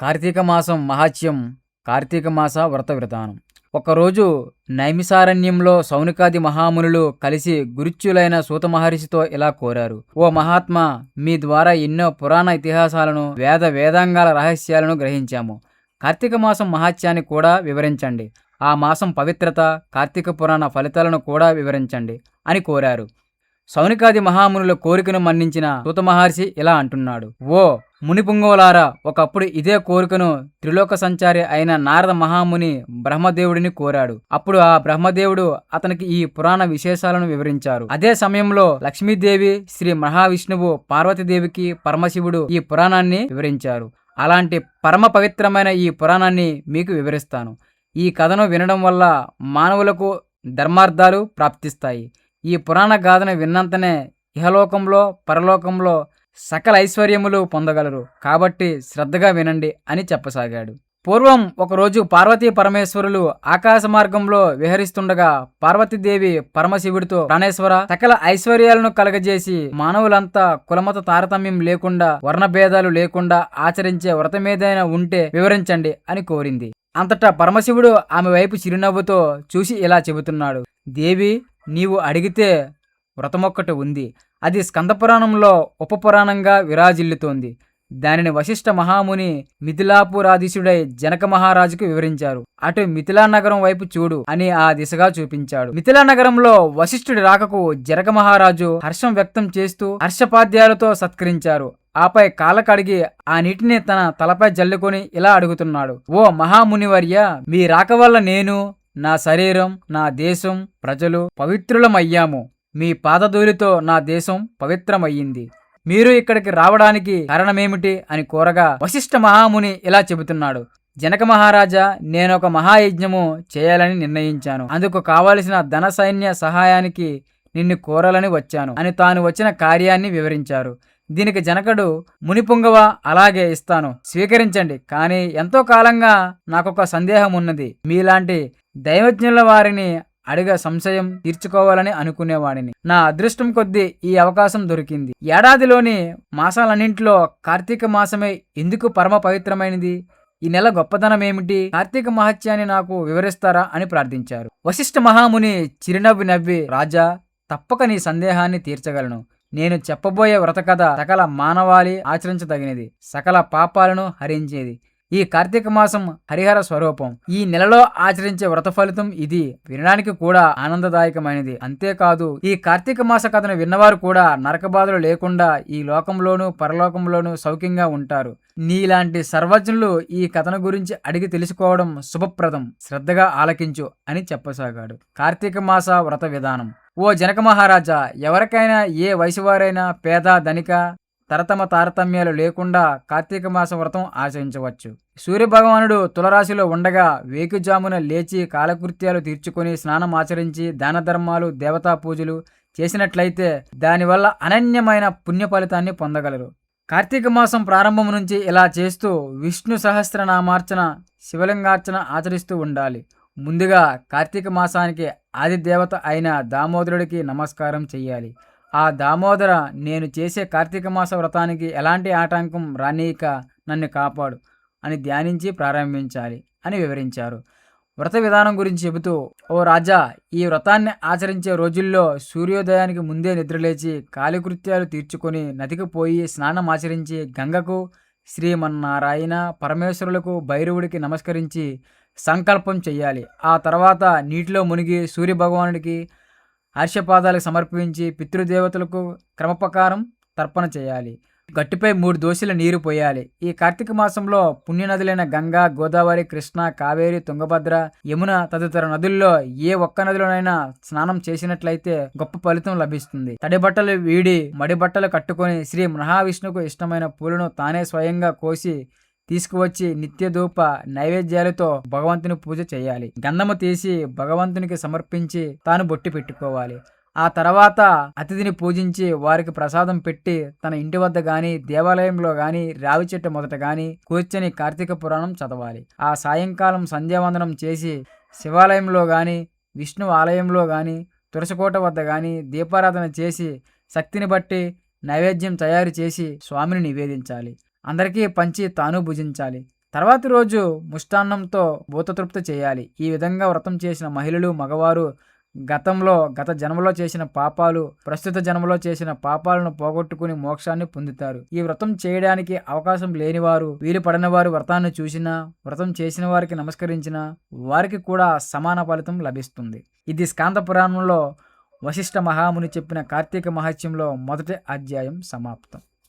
కార్తీక మాసం మహాత్యం కార్తీక మాస వ్రత విధానం. ఒకరోజు నైమిసారణ్యంలో సౌనికాది మహామునులు కలిసి గురుచ్యులైన సూత మహర్షితో ఇలా కోరారు. ఓ మహాత్మా మీ ద్వారా ఎన్నో పురాణ ఇతిహాసాలను వేద వేదాంగాల రహస్యాలను గ్రహించాము. కార్తీక మాసం మహాత్యాన్ని కూడా వివరించండి. ఆ మాసం పవిత్రత కార్తీక పురాణ ఫలితాలను కూడా వివరించండి అని కోరారు. సౌనికాది మహామునుల కోరికను మన్నించిన సూత మహర్షి ఇలా అంటున్నాడు. ఓ మునిపుంగవులారా ఒకప్పుడు ఇదే కోరికను త్రిలోక సంచారి అయిన నారద మహాముని బ్రహ్మదేవుడిని కోరాడు. అప్పుడు ఆ బ్రహ్మదేవుడు అతనికి ఈ పురాణ విశేషాలను వివరించారు. అదే సమయంలో లక్ష్మీదేవి శ్రీ మహావిష్ణువు పార్వతీదేవికి పరమశివుడు ఈ పురాణాన్ని వివరించారు. అలాంటి పరమ పవిత్రమైన ఈ పురాణాన్ని మీకు వివరిస్తాను. ఈ కథను వినడం వల్ల మానవులకు ధర్మార్థాలు ప్రాప్తిస్తాయి. ఈ పురాణ గాథను విన్నంతనే ఇహలోకంలో పరలోకంలో సకల ఐశ్వర్యములు పొందగలరు. కాబట్టి శ్రద్ధగా వినండి అని చెప్పసాగాడు. పూర్వం ఒకరోజు పార్వతీ పరమేశ్వరులు ఆకాశ మార్గంలో విహరిస్తుండగా పార్వతీదేవి పరమశివుడితో ప్రాణేశ్వర సకల ఐశ్వర్యాలను కలగజేసి మానవులంతా కులమత తారతమ్యం లేకుండా వర్ణభేదాలు లేకుండా ఆచరించే వ్రతమేదైనా ఉంటే వివరించండి అని కోరింది. అంతటా పరమశివుడు ఆమె వైపు చిరునవ్వుతో చూసి ఇలా చెబుతున్నాడు. దేవి నీవు అడిగితే వ్రతమొక్కటి ఉంది. అది స్కందపురాణంలో ఉపపురాణంగా విరాజిల్లుతోంది. దానిని వశిష్ఠ మహాముని మిథిలాపురాధీశుడై జనక మహారాజుకు వివరించారు. అటు మిథిలా నగరం వైపు చూడు అని ఆ దిశగా చూపించాడు. మిథిలా నగరంలో వశిష్ఠుడి రాకకు జనక మహారాజు హర్షం వ్యక్తం చేస్తూ హర్షపాద్యాలతో సత్కరించారు. ఆపై కాలకడిగి ఆ నీటిని తన తలపై జల్లుకొని ఇలా అడుగుతున్నాడు. ఓ మహామునివర్య మీ రాక వల్ల నేను నా శరీరం నా దేశం ప్రజలు పవిత్రులమయ్యాము. మీ పాదధూలితో నా దేశం పవిత్రమయ్యింది. మీరు ఇక్కడికి రావడానికి కారణమేమిటి అని కోరగా వశిష్ఠ మహాముని ఇలా చెబుతున్నాడు. జనక మహారాజా నేనొక మహాయజ్ఞము చేయాలని నిర్ణయించాను. అందుకు కావలసిన ధన సైన్య సహాయానికి నిన్ను కోరాలని వచ్చాను. అని తాను వచ్చిన కార్యాన్ని వివరించారు. దీనికి జనకుడు మునిపుంగవ అలాగే ఇస్తాను. స్వీకరించండి. కానీ ఎంతో కాలంగా నాకొక సందేహం ఉన్నది మీలాంటి దైవజ్ఞుల వారిని అడిగే సంశయం తీర్చుకోవాలని అనుకునేవాడిని. నా అదృష్టం కొద్దీ ఈ అవకాశం దొరికింది. ఏడాదిలోని మాసాలన్నింటిలో కార్తీక మాసమే ఎందుకు పరమ పవిత్రమైనది? ఈ నెల గొప్పదనం ఏమిటి? కార్తీక మహత్యాన్ని నాకు వివరిస్తారా అని ప్రార్థించారు. వశిష్ఠ మహాముని చిరునవ్వి నవ్వి రాజా తప్పక నీ సందేహాన్ని తీర్చగలను. నేను చెప్పబోయే వ్రతకథ సకల మానవాళి ఆచరించదగినది సకల పాపాలను హరించేది. ఈ కార్తీక మాసం హరిహర స్వరూపం. ఈ నెలలో ఆచరించే వ్రత ఫలితం ఇది. వినడానికి కూడా ఆనందదాయకమైనది. అంతేకాదు ఈ కార్తీక మాస కథను విన్నవారు కూడా నరక బాధలు లేకుండా ఈ లోకంలోనూ పరలోకంలోనూ సౌఖ్యంగా ఉంటారు. నీలాంటి సర్వజ్ఞులు ఈ కథను గురించి అడిగి తెలుసుకోవడం శుభప్రదం. శ్రద్ధగా ఆలకించు అని చెప్పసాగాడు. కార్తీక మాస వ్రత విధానం. ఓ జనక మహారాజా ఎవరికైనా ఏ వయసువారైనా పేద ధనిక తరతమ తారతమ్యాలు లేకుండా కార్తీక మాస వ్రతం ఆచరించవచ్చు. సూర్యభగవానుడు తులరాశిలో ఉండగా వేకుజామున లేచి కాలకృత్యాలు తీర్చుకొని స్నానం ఆచరించి దాన ధర్మాలు దేవతా పూజలు చేసినట్లయితే దానివల్ల అనన్యమైన పుణ్య ఫలితాన్ని పొందగలరు. కార్తీక మాసం ప్రారంభం నుంచి ఇలా చేస్తూ విష్ణు సహస్రనామార్చన శివలింగార్చన ఆచరిస్తూ ఉండాలి. ముందుగా కార్తీక మాసానికి ఆది దేవత అయిన దామోదరుడికి నమస్కారం చేయాలి ఆ దామోదర నేను చేసే కార్తీక మాస వ్రతానికి ఎలాంటి ఆటంకం రానీయక నన్ను కాపాడు అని ధ్యానించి ప్రారంభించాలి అని వివరించారు. వ్రత విధానం గురించి చెబుతూ ఓ రాజా ఈ వ్రతాన్ని ఆచరించే రోజుల్లో సూర్యోదయానికి ముందే నిద్రలేచి కాలికృత్యాలు తీర్చుకొని నదికి పోయి స్నానం ఆచరించి గంగకు శ్రీమన్నారాయణ పరమేశ్వరులకు భైరవుడికి నమస్కరించి సంకల్పం చెయ్యాలి. ఆ తర్వాత నీటిలో మునిగి సూర్యభగవానుడికి హర్షపాదాలకు సమర్పించి పితృదేవతలకు క్రమప్రకారం తర్పణ చేయాలి. గట్టుపై మూడు దోశల నీరు పోయాలి. ఈ కార్తీక మాసంలో పుణ్యనదులైన గంగా గోదావరి కృష్ణ కావేరి తుంగభద్ర యమున తదితర నదుల్లో ఏ ఒక్క నదిలోనైనా స్నానం చేసినట్లయితే గొప్ప ఫలితం లభిస్తుంది. తడి బట్టలు వీడి మడి బట్టలు కట్టుకొని శ్రీ మహావిష్ణువుకు ఇష్టమైన పూలను తానే స్వయంగా కోసి తీసుకువచ్చి నిత్యధూప నైవేద్యాలతో భగవంతుని పూజ చేయాలి. గంధము తీసి భగవంతునికి సమర్పించి తాను బొట్టి పెట్టుకోవాలి. ఆ తర్వాత అతిథిని పూజించి వారికి ప్రసాదం పెట్టి తన ఇంటి వద్ద గాని దేవాలయంలో గాని రావి చెట్టు మొదట గాని కూర్చొని కార్తీక పురాణం చదవాలి. ఆ సాయంకాలం సంధ్యావందనం చేసి శివాలయంలో గాని విష్ణు ఆలయంలో గాని తులసికోట వద్ద గాని దీపారాధన చేసి శక్తిని బట్టి నైవేద్యం తయారు చేసి స్వామిని నివేదించాలి. అందరికీ పంచి తాను భుజించాలి. తర్వాతి రోజు ముష్టాన్నంతో భూతతృప్తి చేయాలి. ఈ విధంగా వ్రతం చేసిన మహిళలు మగవారు గతంలో గత జన్మలో చేసిన పాపాలు ప్రస్తుత జన్మలో చేసిన పాపాలను పోగొట్టుకుని మోక్షాన్ని పొందుతారు. ఈ వ్రతం చేయడానికి అవకాశం లేనివారు వీలు పడిన వారు వ్రతాన్ని చూసినా వ్రతం చేసిన వారికి నమస్కరించినా వారికి కూడా సమాన ఫలితం లభిస్తుంది. ఇది స్కాంత పురాణంలో వశిష్ఠ మహాముని చెప్పిన కార్తీక మహత్యంలో మొదటి అధ్యాయం సమాప్తం.